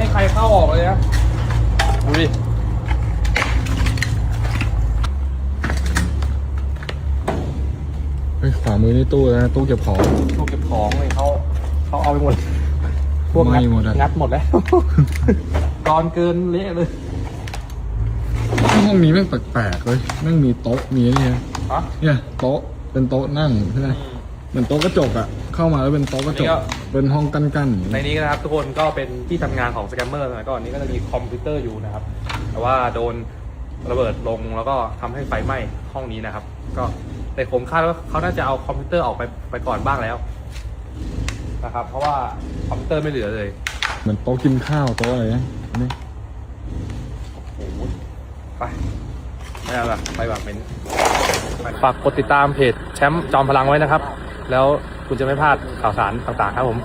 ให้ใครเข้าออกเลยนะดูดิเฮ้ขวามือนี่ตู้นะตู้เก็บของ ตู้เก็บของเลยเขาเขาเอาไปหมด พวกงัดหมดงัดหมดแล้ว กรอนเกินเละเลยห้องนี้แม่งแปลกๆเลยแม่งมีโต๊ะมีอะไรเนี่ยะเนี่ยโต๊ะเป็นโต๊ะนั่งใช่ไหม เหมือนโต๊ะกระจกอะเข้ามาแล้วเป็นโต๊ะกระจอันนี้กก็ เป็นห้องกั้นๆในนี้นะครับทุกคนก็เป็นที่ทำงานของสแกมเมอร์สมัยก่อนนี้ก็จะมีคอมพิวเตอร์อยู่นะครับ แต่ว่าโดนระเบิดลงแล้วก็ทำให้ไฟไหม้ห้องนี้นะครับ ก็แต่ผมคาดว่าเขาน่าจะเอาคอมพิวเตอร์ออกไปไปก่อนบ้างแล้วนะครับ เพราะว่าคอมพิวเตอร์ไม่เหลือเลยเหมือนโต๊ะกินข้าวโต๊ะอะไรนะนี่โอ้โหไปไม่เอาละไปแบบเป็น ฝากกดติดตามเพจแชมป์จอมพลังไว้นะครับ แล้วคุณจะไม่พลาดข่าวสารต่างๆครับผม